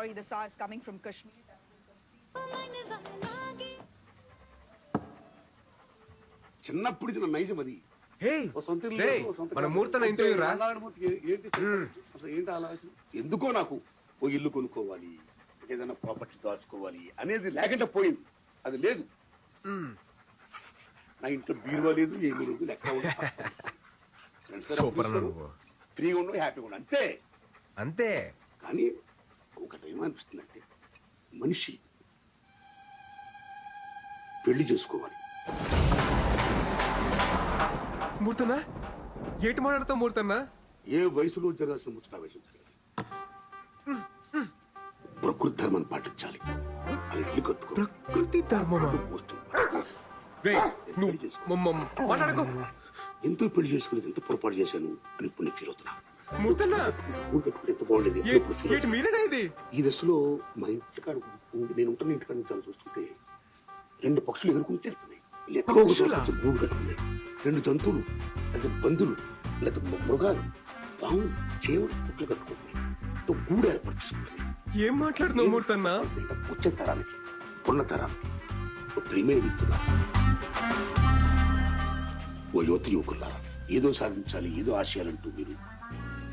story the saw is coming from Kashmir. చిన్నప్పుడు ఇచ్చిన నైజం అది. హే ఓ సొంత ఇల్లు రేయ్, లేదు, ఓ సొంత మన కారు. అంటే ఇంటర్వ్యూ రా నారాయణమూర్తికి ఏ- ఏంటి అసలు ఏంటి ఆలోచన? ఎందుకో నాకు ఓ ఇల్లు కొనుక్కోవాలి ఏదైనా ప్రాపర్టీ దాచుకోవాలి అనేది లేకుండా పోయింది. అది లేదు. నా ఇంట్లో బీరువా లేదు ఏమీ లేదు లెక్క ఉంది. Friends దగ్గర సూపర్ అన్న అప్పు నువ్వు. ఫ్రీగా ఉండవు హ్యాపీగా ఉండవు అంతే. అంతే. కానీ ఏమనిపిస్తుందంటే మనిషి పెళ్ళి చేసుకోవాలి. మూర్తన్నా? ఏటి మాట్లాడుతావు మూర్తన్నా? ఏ వయసులో జరగాల్సిన ముచ్చట వయసు జరగాలి. ప్రకృతి ధర్మాన్ని పాటించాలి. అది ఇల్లు కట్టుకో. ప్రకృతి ధర్మమా? పోస్ట్. రేయ్, నువ్వు మమ్మ మాట్లాడకు. ఎంతో పెళ్ళి చేసుకునేది ఎంత పొరపాటు చేశాను అని ఇప్పుడు నేను ఫీల్ అవుతున్నా. ఏటి మీరేనా ఇది. ఈ దశలో మా ఇంటికాడ నేను ఉంటున్న ఇంటికాడ నుంచి చూస్తుంటే రెండు పక్షులు? గూడు కట్టుకున్నాయి రెండు జంతువులు లేదా బంధువులు లేదా మృగాలు పాము చేవలు పుట్లు కట్టుకుంటున్నాయి. గూడు ఏర్పాటు చేసుకుంటున్నాయి ఏం మాట్లాడుతున్నావు మూర్తన్నా? వచ్చే తరానికి పున్న తరానికి. ప్రియమైన మిత్రులా ఓ యువత యువకులారా ఏదో సాధించాలి ఏదో ఆశయాలంటూ మీరు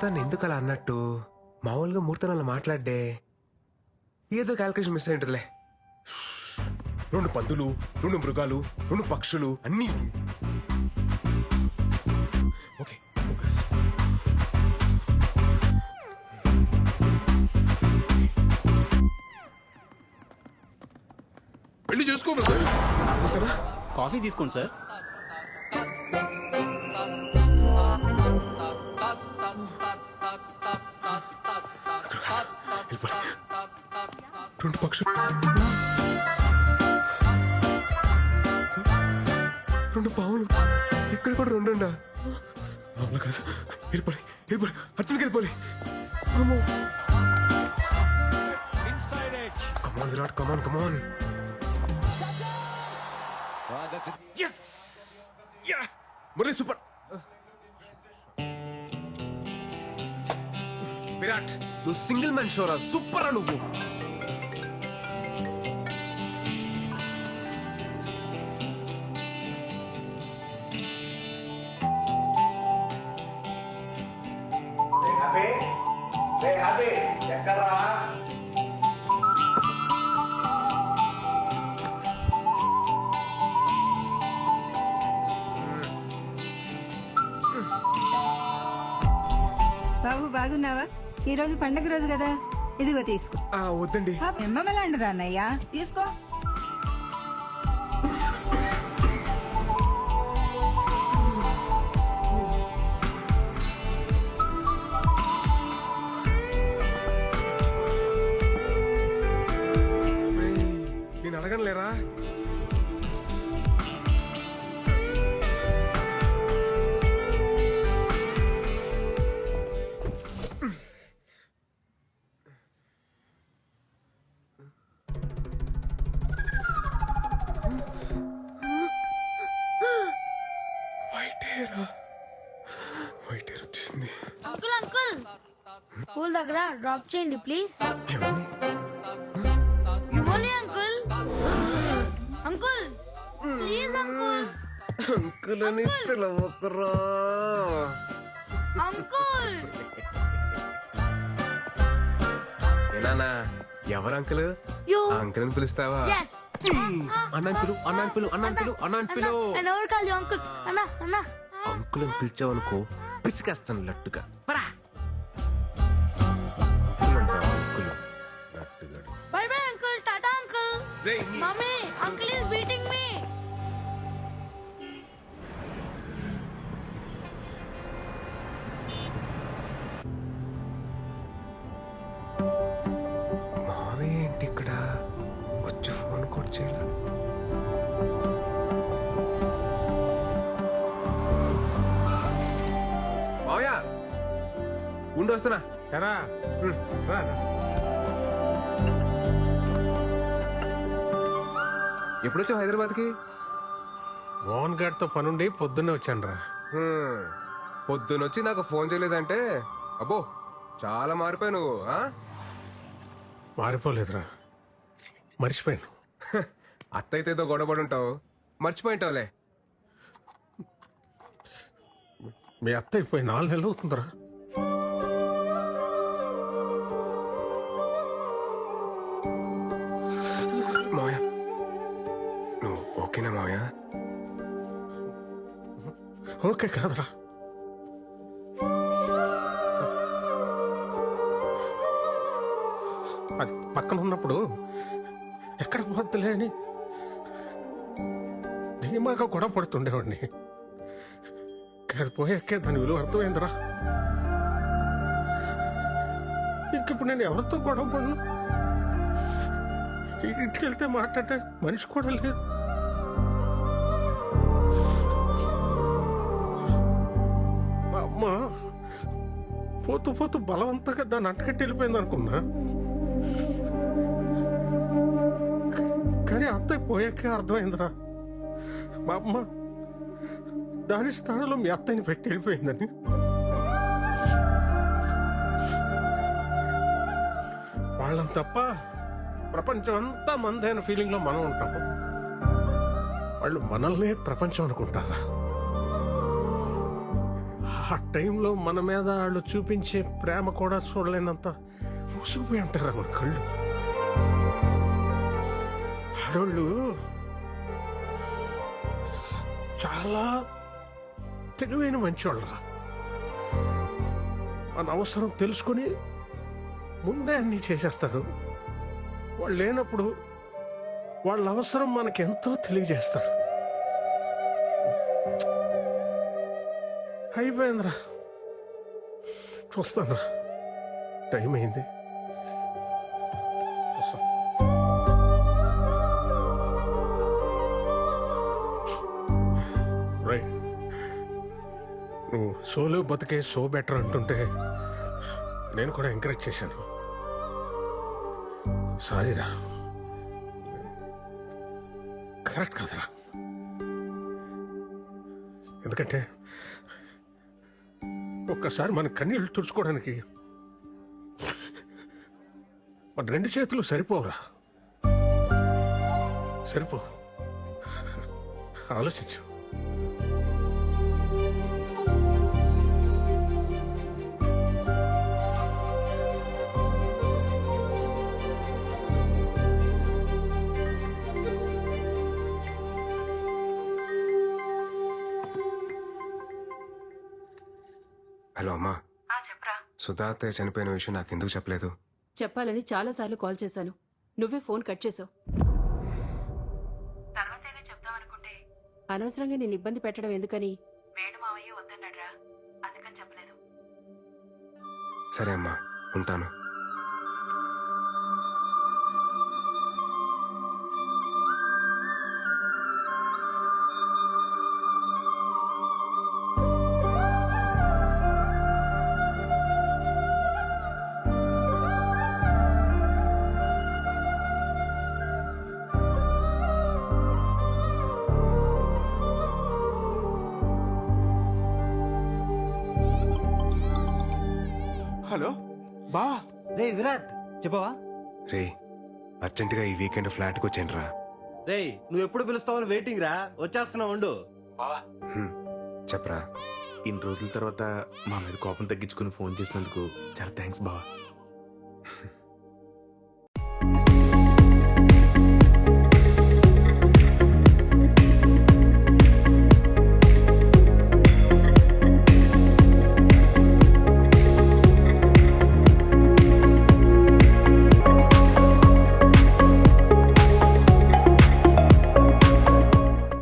మూర్తాన్ని ఎందుకు అలా అన్నట్టు? మామూలుగా మూర్తాన్ని అలా మాట్లాడే ఏదో క్యాల్కులేషన్ మిస్ అయింటుందిలే రెండు పందులు రెండు మృగాలు రెండు పక్షులు అన్నీ ఓకే ఫోకస్ పెళ్ళి చేసుకో బ్రదర్. మూర్తనా కాఫీ తీసుకోండి సార్. రెండు పక్షులు. రెండు పావులు ఇక్కడ కూడా రెండు ఉండా అవును కాదు. వెళ్ళిపోయి వెళ్ళిపోయి. అర్జున్కి వెళ్ళిపోయి. Come on Virat come on come on yes yeah Murali super Virat నువ్వు సింగిల్ మ్యాన్ షోరా? సూపర్ నువ్వు. బాబు బాగున్నావా? ఈ రోజు పండగ రోజు కదా. ఇదిగో తీసుకో. ఆ, వద్దండి. ఎమ్మలాంటిదా అన్నయ్య? తీసుకో. నేను అడగను హెయిర్ వచ్చేసింది. Uncle uncle. స్కూల్ దగ్గర డ్రాప్ చేయండి ప్లీజ్. ఇవ్వాలి uncle. Uncle please uncle. Uncle. అని పిలవకురా. అంకుల్. నానా ఎవరు అంకుల్. అంకుల్ అని పిలుస్తావా. అన్నాన్ పిలు అన్నాన్ పిలు అన్నాన్ పిలు అన్నాన్ పిలు అంకుల్. అన్నా అన్నా అంకుల్. అని పిలిచావనుకో పిసికేస్తాను లట్టుగా. పరా. Uncle? లట్టుగా bye bye uncle tata uncle. Mummy. మావయ్య. ఉండి వస్తున్నా. ఎరా. రా ఎప్పుడు వచ్చావు హైదరాబాద్కి? మోహన్ గారితో పనుండి పొద్దున్నే వచ్చాను రా. పొద్దునొచ్చి నాకు ఫోన్ చేయలేదంటే అబ్బో చాలా మారిపోయావు నువ్వు ఆ? మారిపోలేదురా. మర్చిపోయాను. హ, అత్త అయితే ఏదో గొడవపడి ఉంటావు మర్చిపోయింటావులే. మీ అత్త అయిపోయి నాలుగు నెలలు అవుతుందిరా. మావయ్య నువ్వు ఓకేనా మావయ్య? ఓకే కాదురా. అది పక్కన ఉన్నప్పుడు ఎక్కడ పోద్దులే అని ధీమాగా గొడవ పడుతుండేవాడిని. అది పోయాకే దాని విలువ అర్థమైందిరా. ఇంకిప్పుడు నేను ఎవరితో గొడవ పడను? ఇంటికి వెళ్తే మాట్లాడే మనిషి కూడా లేదు. మా అమ్మ పోతూ పోతూ బలవంతంగా దాన్ని అంటకట్టి వెళ్ళిపోయింది అనుకున్నా. కానీ అత్తయ్య పోయాకే అర్థమైందిరా. మా అమ్మ దాని స్థానంలో మీ అత్తయ్యని పెట్టి వెళ్ళిపోయిందని. వాళ్ళని తప్ప ప్రపంచం అంతా మందైన ఫీలింగ్లో మనం ఉంటాము. వాళ్ళు మనల్నే ప్రపంచం అనుకుంటారా? ఆ టైంలో మన మీద వాళ్ళు చూపించే ప్రేమ కూడా చూడలేనంత మూసిపోయి ఉంటారు మన కళ్ళు? ఆడోళ్ళు చాలా తెలివైన మంచోళ్ళరా. మన అవసరం తెలుసుకొని ముందే అన్నీ చేసేస్తారు. వాళ్ళు లేనప్పుడు వాళ్ళ అవసరం మనకెంతో ఎంతో తెలియజేస్తారు. అయిపోయిందిరా. చూస్తానురా. టైం అయింది. నువ్వు సోలో బతికే సో బెటర్ అంటుంటే నేను కూడా ఎంకరేజ్ చేశాను. సారీరా కరెక్ట్ కాదురా. ఎందుకంటే ఒక్కసారి మన కన్నీళ్ళు తుడుచుకోవడానికి మన రెండు చేతులు సరిపోవురా. సరిపో. ఆలోచించు. హలో అమ్మా. చెప్పరా. సుధా అత్తయ్య చనిపోయిన విషయం నాకు ఎందుకు చెప్పలేదు? చెప్పాలని చాలాసార్లు కాల్ చేశాను. నువ్వే ఫోన్ కట్ చేసావు. తర్వాతైనా చెప్దామనుకుంటే. అనవసరంగా నేను ఇబ్బంది పెట్టడం ఎందుకని? వేణు మావయ్య వద్దన్నాడ్రా. అందుకని చెప్పలేదు. సరే అమ్మా. ఉంటాను. హలో? బావా రే విరాట్ చెప్పవా? రే అర్జెంటుగా ఈ వీకెండ్ ఫ్లాట్కి వచ్చాను రా రేయ్ నువ్వు ఎప్పుడు పిలుస్తావని వెయిటింగ్ రా. వచ్చేస్తున్నావు ఉండు. చెప్పరా. ఇన్ని రోజుల తర్వాత మా మీద కోపం తగ్గించుకుని ఫోన్ చేసినందుకు చాలా థ్యాంక్స్ బావా